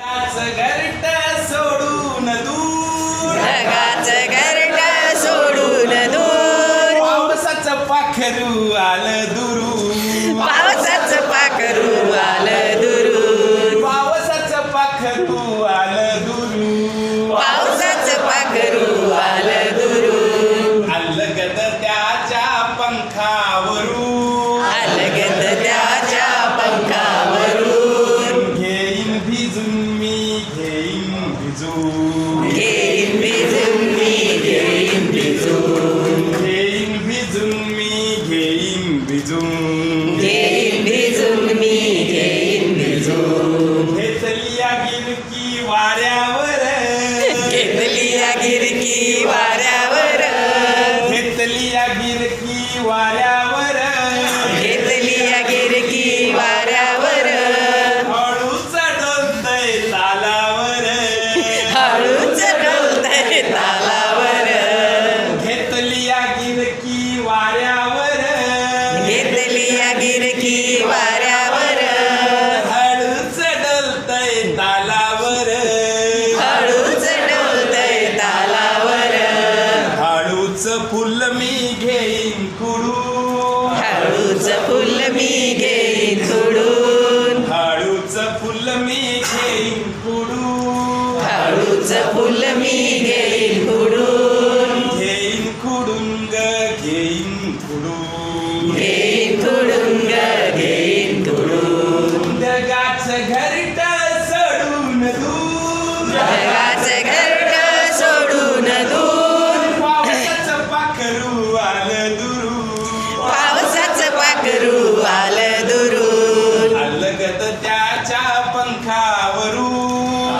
घरट सोडून भिजून गिरकी वाऱ्यावर. हळूच डोलतय तालावर. हळूच डोलतय तालावर. हळूच फुल मी घेईन कुडू हळूच फुल मी घेईन सोडून हळूच फुल मी घेईन कुडू हळूच फुल मी घेईन खुडून. घेईन कुडून ग घेईन कुडू सोडून दूर ढगाचं घरट सोडून दूर पावसाचं पाखरू आलं दुरू पावसाचं पाखरू आलं दुरून. अलगत त्याच्या पंखावरू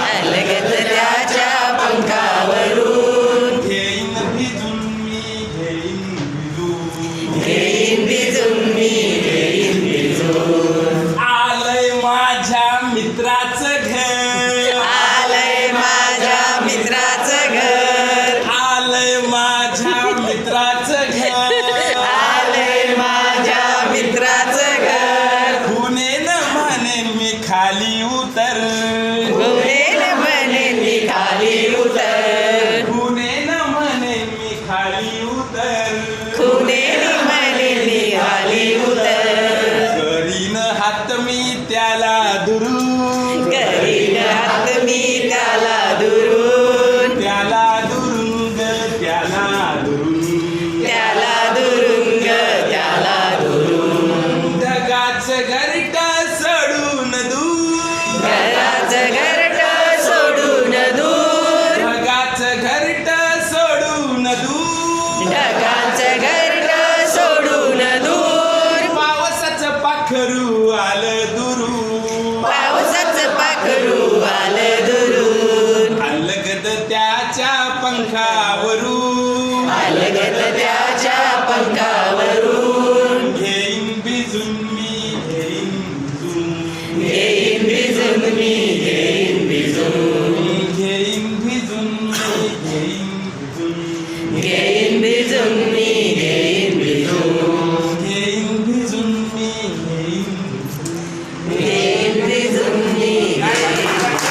अलगत त्याच्या पंखावरून. घेईन भिजून मी घेईन भिजून. घेईन भिजून मी घेईन भिजून. आलंय माझ्या मित्राचं माझ्या मित्राचं घर. आलंय माझ्या मित्राचं घर. पुणे न म्हणे मी खाली उतर. घोडेल म्हणे मी खाली उतर. पुणे न म्हणे मी खाली उतर. खुनेल म्हणे मी खाली उतर. करीन हात मी त्याला दुरू. करीन हात मी त्याला पाखरू आलं दुरू. पावसाचं पाखरू आलं दुरून अलगद त्याच्या पंखावरू. अलगत त्याच्या पंखावर.